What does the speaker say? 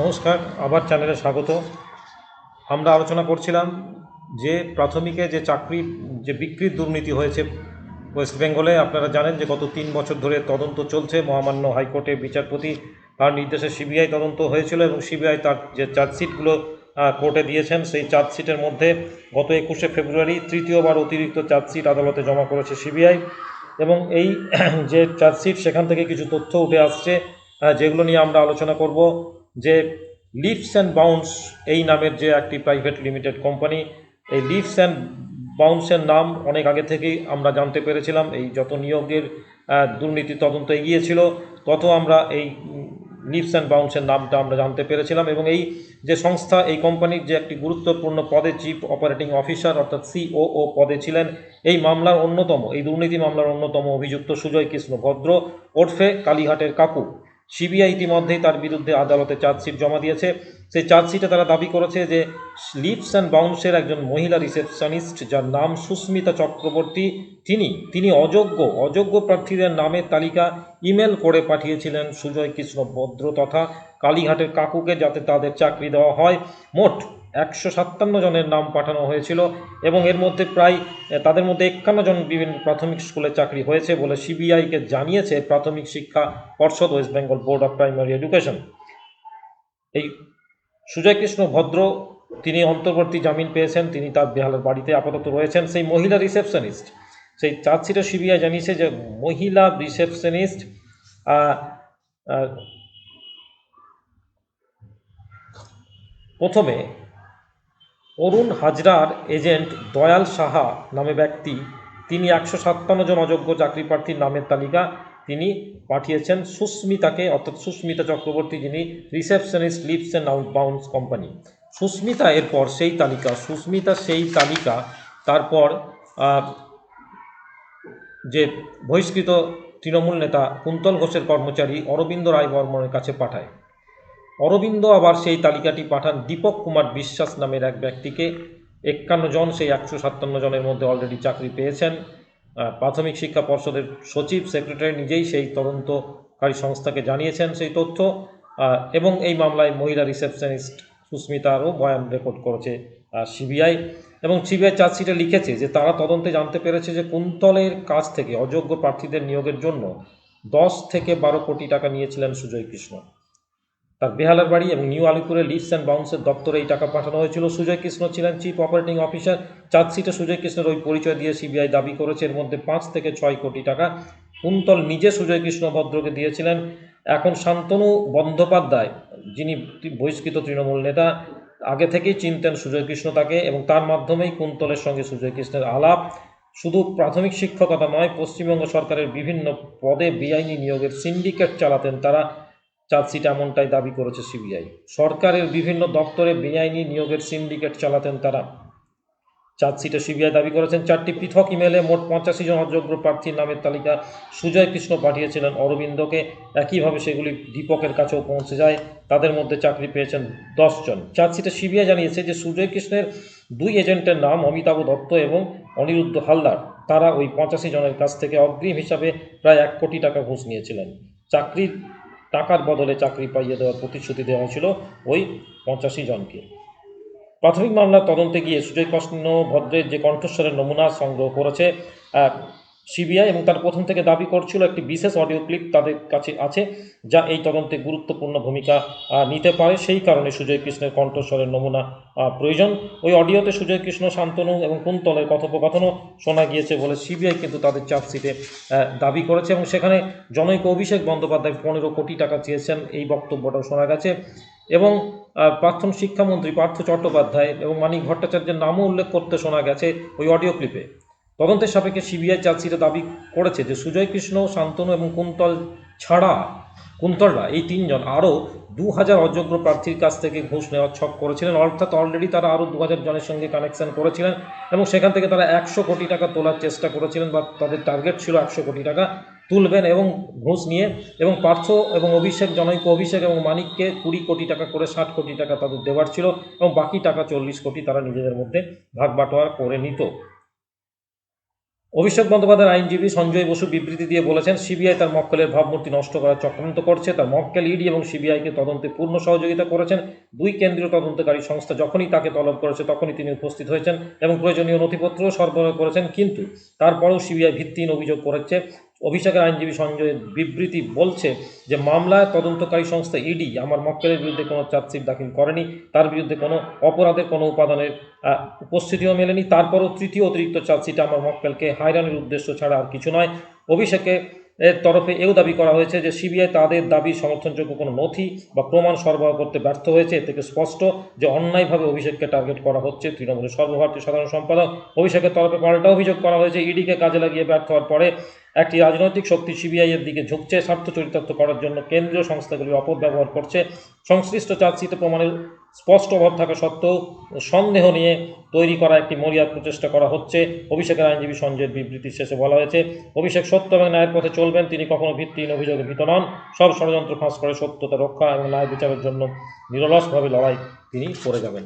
নমস্কার, আবার চ্যানেলে স্বাগত। আমরা আলোচনা করছিলাম যে প্রাথমিকে যে চাকরি, যে বিক্রির দুর্নীতি হয়েছে ওয়েস্ট বেঙ্গলে, আপনারা জানেন যে গত তিন বছর ধরে তদন্ত চলছে। মহামান্য হাইকোর্টে বিচারপতি তার নির্দেশে সিবিআই তদন্ত হয়েছিল এবং সিবিআই তার যে চার্জশিটগুলো কোর্টে দিয়েছেন, সেই চার্জশিটের মধ্যে গত একুশে ফেব্রুয়ারি তৃতীয়বার অতিরিক্ত চার্জশিট আদালতে জমা করেছে সিবিআই এবং এই যে চার্জশিট, সেখান থেকে কিছু তথ্য উঠে আসছে যেগুলো নিয়ে আমরা আলোচনা করব। যে লিভস অ্যান্ড বাউন্স এই নামের যে একটি প্রাইভেট লিমিটেড কোম্পানি এই লিভস অ্যান্ড বাউন্সের নাম অনেক আগে থেকেই আমরা জানতে পেরেছিলাম। এই যত নিয়োগের দুর্নীতি তদন্ত এগিয়েছিল তত আমরা এই লিভস অ্যান্ড বাউন্সের নামটা আমরা জানতে পেরেছিলাম এবং এই যে সংস্থা, এই কোম্পানির যে একটি গুরুত্বপূর্ণ পদে চিফ অপারেটিং অফিসার অর্থাৎ সিওও পদে ছিলেন, এই মামলার অন্যতম, এই দুর্নীতি মামলার অন্যতম অভিযুক্ত সুজয় কৃষ্ণ ভদ্র ওরফে কালীঘাটের কাকু। সিবিআই ইতিমধ্যেই তার বিরুদ্ধে আদালতে চার্জশিট জমা দিয়েছে। সেই চার্জশিটে তারা দাবি করেছে যে লিপস অ্যান্ড বাউন্সের একজন মহিলা রিসেপশনিস্ট, যার নাম সুস্মিতা চক্রবর্তী, তিনি তিনি অযোগ্য অযোগ্য প্রার্থীদের নামের তালিকা ইমেল করে পাঠিয়েছিলেন সুজয় কৃষ্ণ ভদ্র তথা কালীঘাটের কাকুকে যাতে তাদের চাকরি দেওয়া হয়। মোট একশো সাতান্ন জনের নাম পাঠানো হয়েছিল এবং এর মধ্যে প্রায় তাদের মধ্যে একান্ন জন বিভিন্ন প্রাথমিক স্কুলে চাকরি হয়েছে বলে সিবিআইকে জানিয়েছে প্রাথমিক শিক্ষা পর্ষদ West Bengal board of primary education. এই সুজয় কৃষ্ণ ভদ্র, তিনি অন্তর্বর্তী জামিন পেয়েছেন, তিনি তার বেহালের বাড়িতে আপাতত রয়েছেন, সেই মহিলা রিসেপশনিস্ট, সেই চার্জশিটে সিবিআই জানিয়েছে যে মহিলা রিসেপশনিস্ট প্রথমে অরুণ হাজরার এজেন্ট দয়াল সাহা নামে ব্যক্তি। তিনি একশো সাতান্ন জন অযোগ্য চাকরি প্রার্থীর নামের তালিকা তিনি পাঠিয়েছেন। সুস্মিতাকে, অর্থাৎ সুস্মিতা চক্রবর্তী, যিনি receptionist Leaves and out bounce company. Susmita এরপর সেই তালিকা, সুস্মিতা সেই তালিকা। তারপর যে বহিষ্কৃত তৃণমূল নেতা কুন্তল ঘোষের কর্মচারী অরবিন্দ রায় বর্মনের কাছে পাঠায়। অরবিন্দ আবার সেই তালিকাটি পাঠান দীপক কুমার বিশ্বাস নামের এক ব্যক্তিকে। একান্ন জন, সেই একশো সাতান্ন জনের মধ্যে অলরেডি চাকরি পেয়েছেন। প্রাথমিক শিক্ষা পর্ষদের সচিব সেক্রেটারি নিজেই সেই তদন্তকারী সংস্থাকে জানিয়েছেন সেই তথ্য। এবং এই মামলায় মহিলা রিসেপশনিস্ট সুস্মিতারও বয়ান রেকর্ড করেছে সিবিআই। এবং সিবিআই চার্জশিটে লিখেছে যে তারা তদন্তে জানতে পেরেছে যে কুন্তলের কাছ থেকে অযোগ্য প্রার্থীদের নিয়োগের জন্য দশ থেকে বারো কোটি টাকা নিয়েছিলেন সুজয় কৃষ্ণ। তার বেহালার বাড়ি এবং নিউ আলিপুরে লিভস অ্যান্ড বাউন্সের দপ্তরে এই টাকা পাঠানো হয়েছিল। সুজয় কৃষ্ণ ছিলেন চিফ অপারেটিং অফিসার চার্জশিটে সুজয় কৃষ্ণের ওই পরিচয় দিয়ে সিবিআই দাবি করেছে, এর মধ্যে পাঁচ থেকে ছয় কোটি টাকা। কুন্তল নিজে সুজয় কৃষ্ণ ভদ্রকে দিয়েছিলেন। এখন শান্তনু বন্দ্যোপাধ্যায়, যিনি বহিষ্কৃত তৃণমূল নেতা, আগে থেকেই চিনতেন সুজয় কৃষ্ণ তাকে এবং তার মাধ্যমেই কুন্তলের সঙ্গে সুজয় কৃষ্ণের আলাপ। শুধু প্রাথমিক শিক্ষকতা নয়, পশ্চিমবঙ্গ সরকারের বিভিন্ন পদে বেআইনি নিয়োগের সিন্ডিকেট চালাতেন তারা। চার্জশিট এমনটাই দাবি করেছে সিবিআই। সরকারের বিভিন্ন দপ্তরে বেআইনি নিয়োগের সিন্ডিকেট চালাতেন তারা। চার্জশিটে সিবিআই দাবি করেছেন, চারটি পৃথক ইমেলে মোট পঁচাশি জন অযোগ্য প্রার্থীর নামের তালিকা সুজয় কৃষ্ণ পাঠিয়েছিলেন। অরবিন্দকে একইভাবে সেগুলি দীপকের কাছেও পৌঁছে যায়। তাদের মধ্যে চাকরি পেয়েছেন দশজন চার্জশিটে সিবিআই জানিয়েছে যে, সুজয় কৃষ্ণের দুই এজেন্টের নাম অমিতাভ দত্ত এবং অনিরুদ্ধ হালদার। তারা ওই পঁচাশি জনের কাছ থেকে অগ্রিম হিসাবে প্রায় এক কোটি টাকা ঘুষ নিয়েছিলেন। চাকরির টাকার বদলে চাকরি পাইয়ে দেওয়ার প্রতিশ্রুতি দেওয়া হয়েছিল ওই পঞ্চাশি জনকে। প্রাথমিক মামলার তদন্তে গিয়ে সুজয় কৃষ্ণ ভদ্রের যে কণ্ঠস্বরের নমুনা সংগ্রহ করেছে সিবিআই এবং তার প্রথম থেকে দাবি করছিল একটি বিশেষ অডিও ক্লিপ তাদের কাছে আছে, যা এই তদন্তে গুরুত্বপূর্ণ ভূমিকা নিতে পারে। সেই কারণে সুজয় কৃষ্ণের কণ্ঠস্বরের নমুনা প্রয়োজন। ওই অডিওতে সুজয় কৃষ্ণ শান্তনু এবং কুন্তলের কথোপকথনও শোনা গিয়েছে বলে সিবিআই কিন্তু তাদের চার্জশিটে দাবি করেছে এবং সেখানে জনৈক অভিষেক বন্দ্যোপাধ্যায় পনেরো কোটি টাকা চেয়েছেন এই বক্তব্যটাও শোনা গেছে। এবং প্রাক্তন শিক্ষামন্ত্রী পার্থ চট্টোপাধ্যায় এবং মানিক ভট্টাচার্যের নামও উল্লেখ করতে শোনা গেছে ওই অডিও ক্লিপে। তদন্তের সাপেক্ষে সিবিআই চার্জশিটে দাবি করেছে যে সুজয় কৃষ্ণ, শান্তনু এবং কুন্তল ছাড়া কুন্তলরা এই তিনজন আরও দু হাজার অযোগ্য প্রার্থীর কাছ থেকে ঘুষ নেওয়ার ছক করেছিলেন। অর্থাৎ অলরেডি তারা আরও দু হাজার জনের সঙ্গে কানেকশন করেছিলেন এবং সেখান থেকে তারা একশো কোটি টাকা তোলার চেষ্টা করেছিলেন বা তাদের টার্গেট ছিল একশো কোটি টাকা তুলবেন এবং ঘুষ নিয়ে এবং পার্থ এবং অভিষেক, জনৈক অভিষেক এবং মানিককে কুড়ি কোটি টাকা করে ষাট কোটি টাকা তাদের দেওয়ার ছিল এবং বাকি টাকা চল্লিশ কোটি তারা নিজেদের মধ্যে ভাগ বাটোয়ারা করে নিত। অভিষেক বন্দ্যোপাধ্যায়ের আইনজীবী সঞ্জয় বসু বিবৃতি দিয়ে বলেছেন, সিবিআই তার মক্কেলের ভাবমূর্তি নষ্ট করার চক্রান্ত করছে। তার মক্কেল ইডি এবং সিবিআইকে তদন্তে পূর্ণ সহযোগিতা করেছেন। দুই কেন্দ্রীয় তদন্তকারী সংস্থা যখনই তাকে তলব করেছে, তখনই তিনি উপস্থিত হয়েছেন এবং প্রয়োজনীয় নথিপত্রও সরবরাহ করেছেন। কিন্তু তারপরেও সিবিআই ভিত্তিহীন অভিযোগ করেছে। অভিষেকের আইনজীবী সঞ্জয়ের বিবৃতি বলছে যে মামলায় তদন্তকারী সংস্থা ইডি আমার মক্কেলের বিরুদ্ধে কোনো চার্জশিট দাখিল করেনি। তার বিরুদ্ধে কোনো অপরাধের, কোনো উপাদানের উপস্থিতিও মেলেনি। তারপরও তৃতীয় অতিরিক্ত চার্জশিটে আমার মক্কেলকে হাইরানির উদ্দেশ্য ছাড়া আর কিছু নয়। অভিষেকে এর তরফে এও দাবি করা হয়েছে যে সিবিআই তাদের দাবি সমর্থনযোগ্য কোনো নথি বা প্রমাণ সরবরাহ করতে ব্যর্থ হয়েছে। এ থেকে স্পষ্ট যে অন্যায়ভাবে অভিষেককে টার্গেট করা হচ্ছে তৃণমূলের সর্বভারতীয় সাধারণ সম্পাদক। অভিষেকের তরফে পাল্টা অভিযোগ করা হয়েছে, ইডিকে কাজে লাগিয়ে ব্যর্থ হওয়ার পরে একটি রাজনৈতিক শক্তি সিবিআই এর দিকে ঝুঁকছে। স্বার্থ চরিতার্থ করার জন্য কেন্দ্রীয় সংস্থাগুলির অপব্যবহার করছে। সংশ্লিষ্ট চার্জশিটে প্রমাণের স্পষ্ট অভাব থাকা সত্ত্বেও সন্দেহ নিয়ে তৈরি করা একটি মরিয়াদ প্রচেষ্টা করা হচ্ছে। অভিষেকের আইনজীবী সঞ্জয়ের বিবৃতির শেষে বলা হয়েছে, অভিষেক সত্য এবং ন্যায়ের পথে চলবেন, তিনি কখনো ভিত্তিহীন অভিযোগে ভীত নন। সব ষড়যন্ত্র ফাঁস করে সত্যতা রক্ষা এবং ন্যায় বিচারের জন্য নিরলসভাবে লড়াই তিনি করে যাবেন।